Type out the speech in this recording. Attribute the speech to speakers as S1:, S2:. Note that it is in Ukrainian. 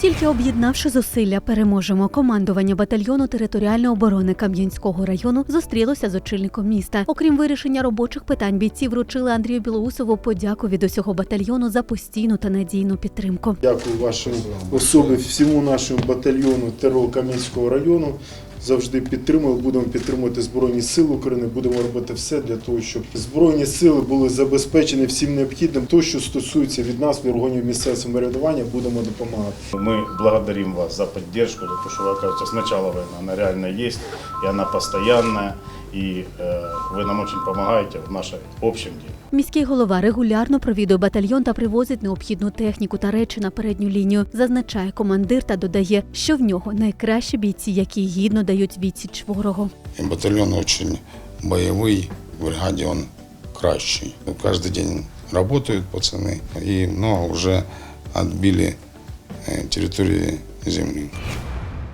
S1: Тільки об'єднавши зусилля, переможемо. Командування батальйону територіальної оборони Кам'янського району зустрілося з очільником міста. Окрім вирішення робочих питань, бійці вручили Андрію Білоусову подяку від усього батальйону за постійну та надійну підтримку.
S2: Дякую вашим особі, всьому нашому батальйону ТРО Кам'янського району Завжди підтримували, будемо підтримувати Збройні Сили України, будемо робити все для того, щоб Збройні сили були забезпечені всім необхідним. То, що стосується від нас, від органів місцевого самоврядування, будемо допомагати.
S3: Мы благодарим вас за поддержку, за то, что, вы, оказывается, с начала войны она реально есть, и она постоянная, и э, вы нам очень помогаете в нашем общем деле.
S1: Міський голова регулярно провідує батальйон та привозить необхідну техніку та речі на передню лінію. Зазначає командир та додає, що в нього найкращі бійці, які гідно дають відсіч ворогу.
S4: И батальон очень боевый, в бригаде он кращий. Каждый день работают пацаны и много уже отбили э, территории земли.